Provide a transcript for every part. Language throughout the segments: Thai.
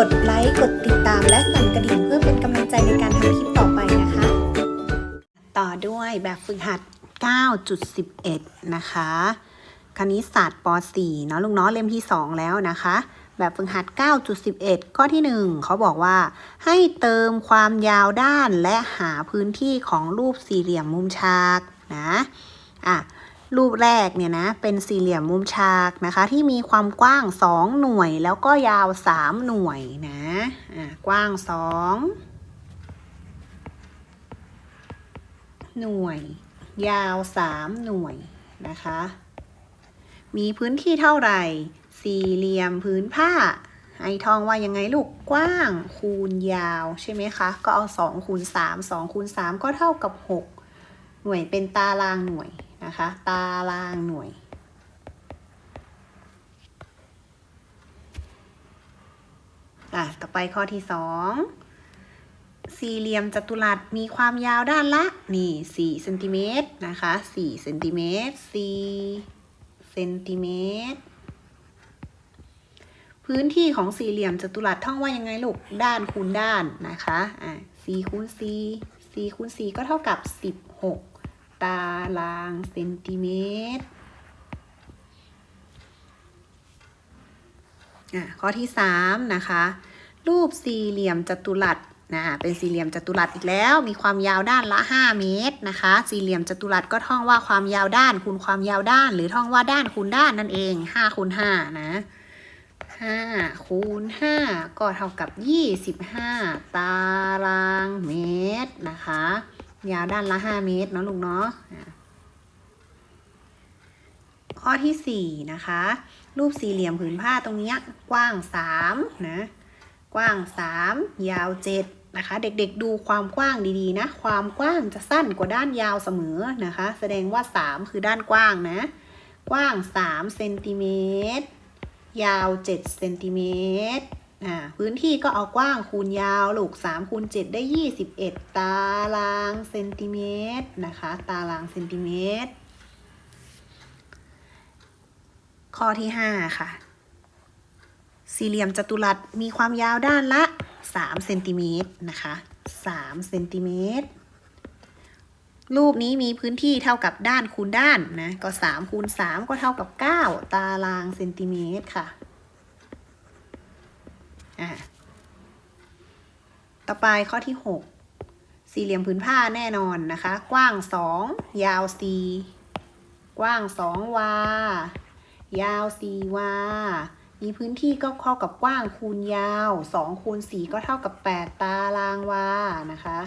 กดไลค์ กดติดตามและสั่นกระดิ่งเพื่อเป็นกำลังใจในการทำคลิปต่อไปนะคะ ต่อด้วยแบบฝึกหัด 9.11 นะคะ คณิตศาสตร์ป .4 เนาะลุงเนาะเล่มที่ 2 แล้วนะคะ แบบฝึกหัด 9.11 ข้อที่ 1 เขาบอกว่า ให้เติมความยาวด้านและหาพื้นที่ของรูปสี่เหลี่ยมมุมฉากนะ อะ รูปแรกเนี่ยนะเป็นสี่เหลี่ยมมุมฉากนะคะ ที่มีความกว้าง 2 หน่วย แล้วก็ยาว 3 หน่วยนะะกว้าง 2 หน่วย ยาว 3 หน่วยนะคะ มีพื้นที่เท่าไหร่ สี่เหลี่ยมพื้นผ้าไอทองว่ายังไงลูกกว้างคูณยาวใช่ไหมคะ ก็เอา 2 คูณ 3 2 คูณ 3 ก็เท่ากับ 6 หน่วยเป็นตารางหน่วย นะคะ ตารางหน่วย อะ ต่อไปข้อที่สองสี่เหลี่ยมจัตุรัสมีความยาวด้านละ นี่สี่เซนติเมตรนะคะสี่เซนติเมตรสี่เซนติเมตร พื้นที่ของสี่เหลี่ยมจัตุรัสท่องว่ายังไงลูก ด้านคูณด้านนะคะ อะสี่คูณสี่สี่คูณสี่ก็เท่ากับสิบหก ตารางเซนติเมตร ข้อที่สามนะคะ รูปสี่เหลี่ยมจัตุรัสนะเป็นสี่เหลี่ยมจัตุรัสอีกแล้ว มีความยาวด้านละ 5 เมตรนะคะ สี่เหลี่ยมจัตุรัสก็ท่องว่าความยาวด้านคูณความยาวด้าน หรือท่องว่าด้านคูณด้านนั่นเอง5คูณ5นะ5คูณ5ก็เท่ากับ 25 ตารางเมตรนะคะ ยาวด้านละ5เมตรเนาะลุงเนาะข้อที่4นะคะ รูปสี่เหลี่ยมผืนผ้าตรงเนี้ยกว้าง3นะกว้าง3ยาว7นะคะ เด็กๆดูความกว้างดีๆนะ ความกว้างจะสั้นกว่าด้านยาวเสมอนะคะ แสดงว่า3คือด้านกว้างนะ กว้าง3เซนติเมตรยาว7เซนติเมตร อ่าพื้นที่ก็เอากว้างคูณยาวลูก3คูณ7ได้ 21 ตารางเซนติเมตรนะคะ ตารางเซนติเมตร ข้อที่ 5 ค่ะ สี่เหลี่ยมจัตุรัสมีความยาวด้านละ3เซนติเมตรนะคะ3เซนติเมตรรูปนี้มีพื้นที่เท่ากับด้านคูณด้านนะ ก็3คูณ3ก็เท่ากับ 9 ตารางเซนติเมตรค่ะ อ่าต่อไปข้อที่ 6 สี่เหลี่ยมผืนผ้าแน่นอนนะคะ กว้าง 2 ยาว 4 กว้าง 2 วา ยาว 4 วา มีพื้นที่ก็เท่ากับกว้างคูณยาว 2 คูณ 4 ก็เท่ากับ 8 ตารางวา นะคะ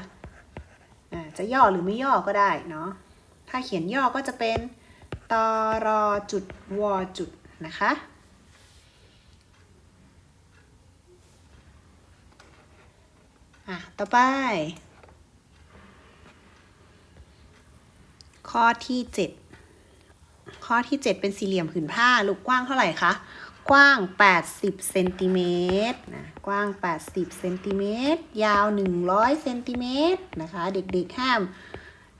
จะย่อหรือไม่ย่อก็ได้เนาะ ถ้าเขียนย่อก็จะเป็นตรจุดวจุดนะคะ อะ ต่อไป ข้อที่7ข้อที่7เป็นสี่เหลี่ยมผืนผ้า ลูกกว้างเท่าไหร่คะ กว้าง 80เซนติเมตรนะ กว้าง 80เซนติเมตร ยาว 100เซนติเมตรนะคะ เด็กๆ ห้าม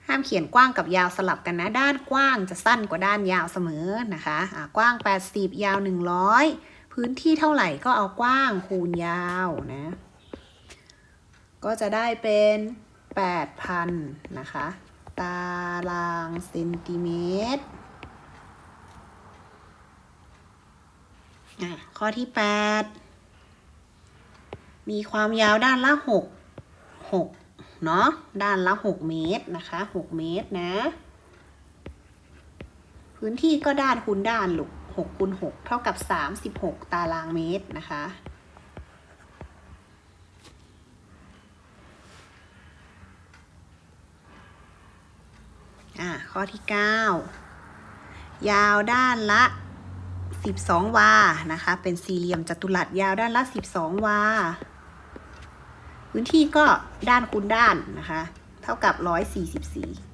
ห้ามเขียนกว้างกับยาวสลับกันนะ ด้านกว้างจะสั้นกว่าด้านยาวเสมอนะคะะกว้าง 80 ยาว 100 พื้นที่เท่าไหร่ก็เอากว้างคูณยาวนะ ก็จะได้เป็น 8,000 นะคะ ตารางเซนติเมตรข้อที่ 8 มีความยาวด้านละ 6 6 เนาะด้านละ 6 เมตรนะคะ 6 เมตรนะ พื้นที่ก็ด้านคูณด้านลูก6คูณ6เท่ากับ 36 ตารางเมตรนะคะ อะข้อที่ 9 ยาวด้านละ 12 วา นะคะ เป็นสี่เหลี่ยมจัตุรัสยาวด้านละ 12 วา พื้นที่ก็ด้านคูณด้านนะคะ เท่ากับ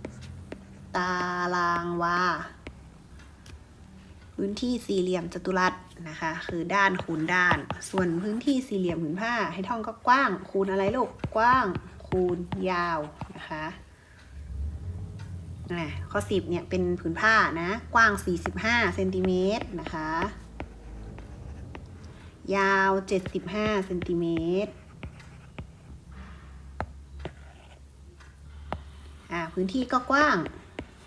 144 ตารางวา พื้นที่สี่เหลี่ยมจัตุรัสนะคะ คือด้านคูณด้าน ส่วนพื้นที่สี่เหลี่ยมผืนผ้าให้ท่องก็กว้าง คูณอะไรลูก กว้าง คูณยาวนะคะ อะข้อ10เนี่ยเป็นผืนผ้านะ กว้าง 45เซนติเมตรนะคะ ยาวเจ็ดสิบห้าเซนติเมตรอ่าพื้นที่ก็กว้าง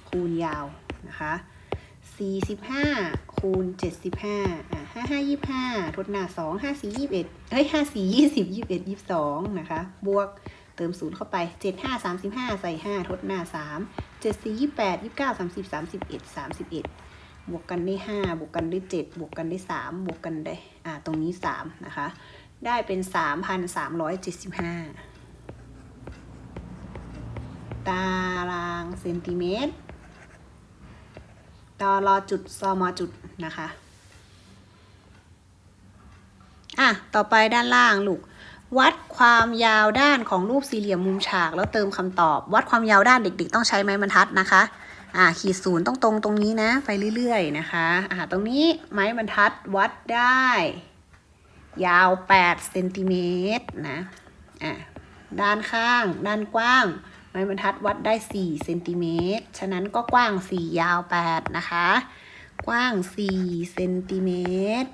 คูณยาวนะคะสี่สิบห้าคูณเจ็ดสิบห้าอ่าห้าห้ายี่ห้าทดหน้าสองห้าสี่ยี่สิบเอ็ดเฮ้ยห้าสี่ยี่สิบยี่สิบเอ็ดยี่สองนะคะ บวกเติมศูนย์เข้าไปเจ็ดห้าสามสิบห้าใส่ห้าทดหน้าสาม เจ็ดสี่ยี่แปดยี่เก้าสามสิบสามสิบเอ็ดสามสิบเอ็ดบวกกันได้ห้าบวกกันได้เจ็ดบวกกันได้สามบวกกันได้อ่าตรงนี้สามนะคะ ได้เป็นสามพันสามร้อยเจ็ดสิบห้าตารางเซนติเมตรตอรอจุดซอมอจุดนะคะ อะ ต่อไปด้านล่างลูก วัดความยาวด้านของรูปสี่เหลี่ยมมุมฉากแล้วเติมคำตอบ วัดความยาวด้านเด็ก ๆ ต้องใช้ไม้บรรทัดนะคะอ่าขีดศูนย์ต้องตรงตรงนี้นะ ไปเรื่อยๆนะคะอ่าตรงนี้ไม้บรรทัดวัดได้ ยาว8เซนติเมตรนะอ่าด้านข้าง ด้านกว้าง ไม้บรรทัดวัดได้4เซนติเมตรฉะนั้นก็กว้าง 4 ยาว 8 นะคะ กว้าง4เซนติเมตร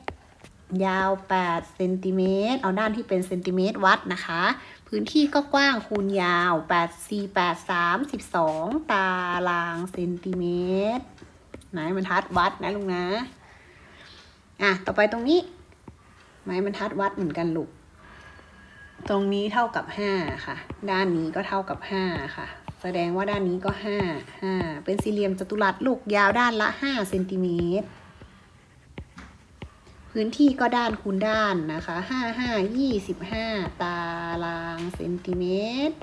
ยาว 8 เซนติเมตร เอาด้านที่เป็นเซนติเมตรวัดนะคะ พื้นที่ก็กว้างคูณยาว 8 4 8 3 12 ตารางเซนติเมตรไม้บรรทัดวัดนะลุงนะ อะ ต่อไปตรงนี้ ไม้บรรทัดวัดเหมือนกันลูก ตรงนี้เท่ากับห้าค่ะ ด้านนี้ก็เท่ากับห้าค่ะ แสดงว่าด้านนี้ก็ห้าห้าเป็นสี่เหลี่ยมจัตุรัสลูกยาวด้านละห้าเซนติเมตร พื้นที่ก็ด้านคูณด้านนะคะห้าห้ายี่สิบห้าตารางเซนติเมตร